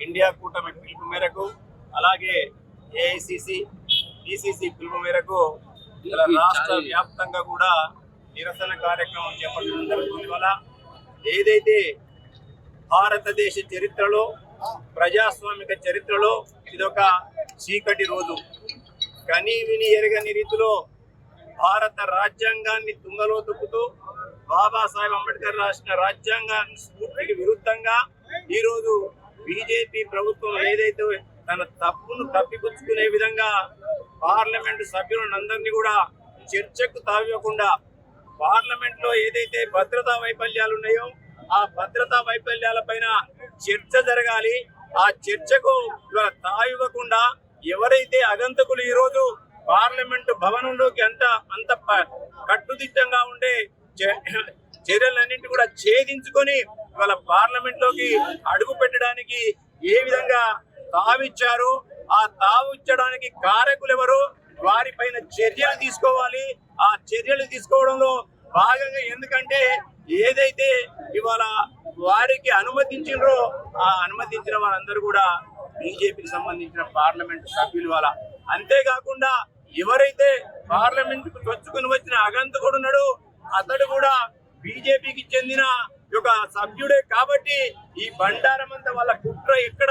India కూటమి పిలుపు మేరకు అలాగే ఏఐసిసి డిసిసి పిలుపు మేరకు రాష్ట్ర వ్యాప్తంగా కూడా నిరసన కార్యక్రమం చేపట్టడం జరుగుతుంది. వల్ల ఏదైతే భారతదేశ చరిత్రలో ప్రజాస్వామిక చరిత్రలో ఇదొక చీకటి రోజు. కని విని ఎరగని రీతిలో భారత రాజ్యాంగాన్ని తుంగలో తొక్కుతూ బాబాసాహెబ్ అంబేద్కర్ రాసిన రాజ్యాంగ స్ఫూర్తికి విరుద్ధంగా ఈరోజు బీజేపీ ప్రభుత్వం ఏదైతే తన తప్పును తప్పిపుచ్చుకునే విధంగా పార్లమెంటు సభ్యులందరినీ కూడా చర్చకు తావివ్వకుండా పార్లమెంట్లో ఏదైతే భద్రతా వైఫల్యాలు ఉన్నాయో ఆ భద్రతా వైఫల్యాల పైన చర్చ జరగాలి. ఆ చర్చకు ఇవాళ తావివ్వకుండా ఎవరైతే అగంతకులు ఈరోజు పార్లమెంటు భవనంలోకి అంత అంత కట్టుదిట్టంగా ఉండే చే- చర్యలన్నింటి కూడా ఛేదించుకొని ఇవాళ పార్లమెంట్లోకి అడుగు పెట్టడానికి ఏ విధంగా తావిచ్చారు? ఆ తావిచ్చడానికి కారకులు ఎవరు వారిపైన చర్యలు తీసుకోవాలి. ఆ చర్యలు తీసుకోవడంలో భాగంగా ఎందుకంటే ఏదైతే ఇవాళ వారికి అనుమతించినో ఆ అనుమతించిన వారందరూ కూడా బీజేపీకి సంబంధించిన పార్లమెంట్ సభ్యులు వాళ్ళ అంతేకాకుండా ఎవరైతే పార్లమెంట్కు చొచ్చుకుని వచ్చిన అగంతకుడు ఉన్నాడు అతడు కూడా బీజేపీకి చెందిన ఒక సభ్యుడే కాబట్టి ఈ బండారం అంతా వాళ్ళ కుట్ర ఎక్కడ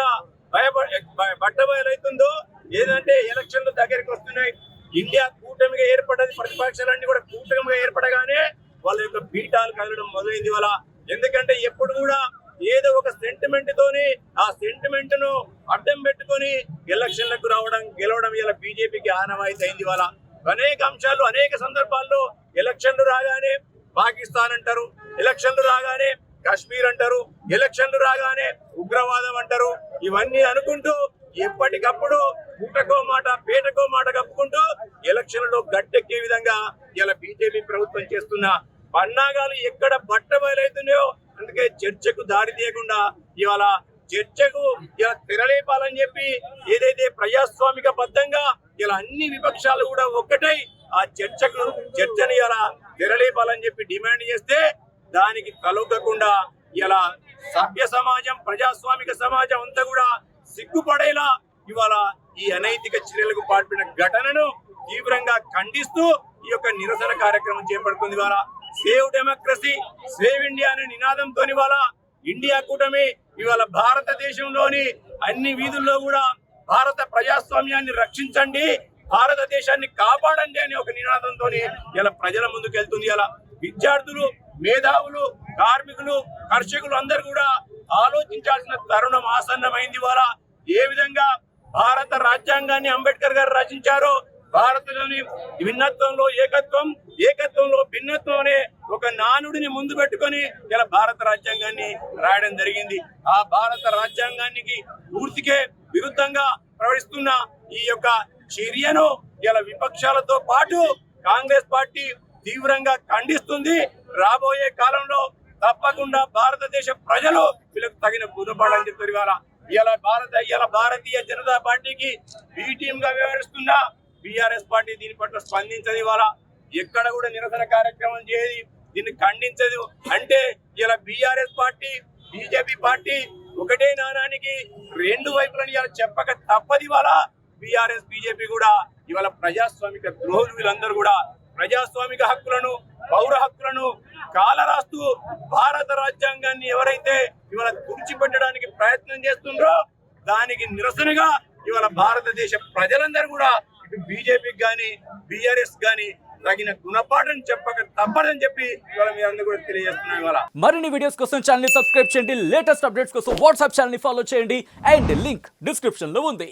భయపడ భయ- బట్టబయలవుతుందో ఏదంటే ఎలక్షన్లు దగ్గరికి వస్తున్నాయి. ఇండియా కూటమిగా ఏర్పడ్డది ప్రతిపక్షాలన్నీ కూడా కూటమిగా ఏర్పడగానే వాళ్ళ యొక్క పీఠాలు కదలడం మొదలైంది వాళ్ళ ఎందుకంటే ఎప్పుడు కూడా ఏదో ఒక సెంటిమెంట్ తోని ఆ సెంటిమెంట్ను అడ్డం పెట్టుకొని ఎలక్షన్లకు రావడం గెలవడం ఇలా బీజేపీకి ఆనవాయితీ అయింది వాళ్ళ అనేక అంశాలు అనేక సందర్భాల్లో ఎలక్షన్లు రాగానే పాకిస్తాన్ అంటారు ఎలక్షన్లు రాగానే కాశ్మీర్ అంటారు ఎలక్షన్లు రాగానే ఉగ్రవాదం అంటారు. ఇవన్నీ అనుకుంటూ ఎప్పటికప్పుడు పూటకో మాట పేటకో మాట కప్పుకుంటూ ఎలక్షన్లలో గట్టెక్కే విధంగా ఇలా బీజేపీ ప్రభుత్వం చేస్తున్న పన్నాగాలు ఎక్కడ బట్ట బయలవుతున్నాయో అందుకే చర్చకు దారి తీయకుండా ఇవాళ చర్చకు ఇలా తెరలేపాలని చెప్పి ఏదైతే ప్రజాస్వామిక బద్దంగా ఇలా అన్ని విపక్షాలు కూడా ఒక్కటై ఆ చర్చకు చర్చని ఇలా తెరలేపాలని చెప్పి డిమాండ్ చేస్తే దానికి కలొగ్గకుండా ఇలా సభ్య సమాజం ప్రజాస్వామిక సమాజం అంతా కూడా సిగ్గుపడేలా ఇవాళ ఈ అనైతిక చర్యలకు పాల్పడిన ఘటనను తీవ్రంగా ఖండిస్తూ ఈ యొక్క నిరసన కార్యక్రమం చేపడుతుంది ఇవాళ. సేవ్ డెమోక్రసీ సేవ్ ఇండియా అనే నినాదంతో ఇవాళ ఇండియా కూటమి ఇవాళ భారతదేశంలోని అన్ని వీధుల్లో కూడా భారత ప్రజాస్వామ్యాన్ని రక్షించండి భారతదేశాన్ని కాపాడండి అనే ఒక నినాదంతో ఇలా ప్రజల ముందుకు వెళ్తుంది ఇలా విద్యార్థులు మేధావులు కార్మికులు కర్షకులు అందరు కూడా ఆలోచించాల్సిన తరుణం ఆసన్నమైంది ఇవాళ. ఏ విధంగా భారత రాజ్యాంగాన్ని అంబేద్కర్ గారు రచించారో భారత్లోని భిన్నత్వంలో ఏకత్వం ఏకత్వంలో భిన్నత్వం అనే ఒక నానుడిని ముందు పెట్టుకొని ఇలా భారత రాజ్యాంగాన్ని రాయడం జరిగింది. ఆ భారత రాజ్యాంగానికి పూర్తికే విరుద్ధంగా ప్రవహిస్తున్న ఈ యొక్క చర్యను ఇలా విపక్షాలతో పాటు కాంగ్రెస్ పార్టీ తీవ్రంగా ఖండిస్తుంది. రాబోయే కాలంలో తప్పకుండా భారతదేశ ప్రజలు వీళ్ళకు తగిన గుణపడని చెప్పారు ఇవాళ. ఇలా భారత ఇలా భారతీయ జనతా పార్టీకి బీటీఎం గా వ్యవహరిస్తున్న బీఆర్ఎస్ పార్టీ దీని పట్ల స్పందించదు ఇవాళ. ఎక్కడ కూడా నిరసన కార్యక్రమం చేయదు. దీన్ని ఖండించదు. అంటే ఇలా బీఆర్ఎస్ పార్టీ బీజేపీ పార్టీ ఒకటే నాణానికి రెండు వైపులను ఇలా చెప్పక తప్పది ఇవాళ. బీఆర్ఎస్ బీజేపీ కూడా ఇవాళ ప్రజాస్వామిక ద్రోహులు వీళ్ళందరూ కూడా ప్రజాస్వామిక హక్కులను పౌర హక్కులను కాలరాస్తూ భారత రాజ్యాంగాన్ని ఎవరైతే ఇవాళ తుడిచిపెట్టడానికి ప్రయత్నం చేస్తుండ్రో దానికి నిరసనగా ఇవాళ భారతదేశ ప్రజలందరూ కూడా ఇటు బీజేపీకి కానీ బీఆర్ఎస్ కానీ తగిన గుణపాఠం చెప్పక తప్పదని చెప్పి ఇవాళ మీ అందరూ కూడా తెలియజేస్తున్నాం ఇవాళ. మరిన్ని వీడియోస్ కోసం ఛానల్ని సబ్స్క్రైబ్ చేయండి. లేటెస్ట్ అప్డేట్స్ కోసం వాట్సాప్ ఛానల్ని ఫాలో చేయండి. అండ్ లింక్ డిస్క్రిప్షన్లో ఉంది.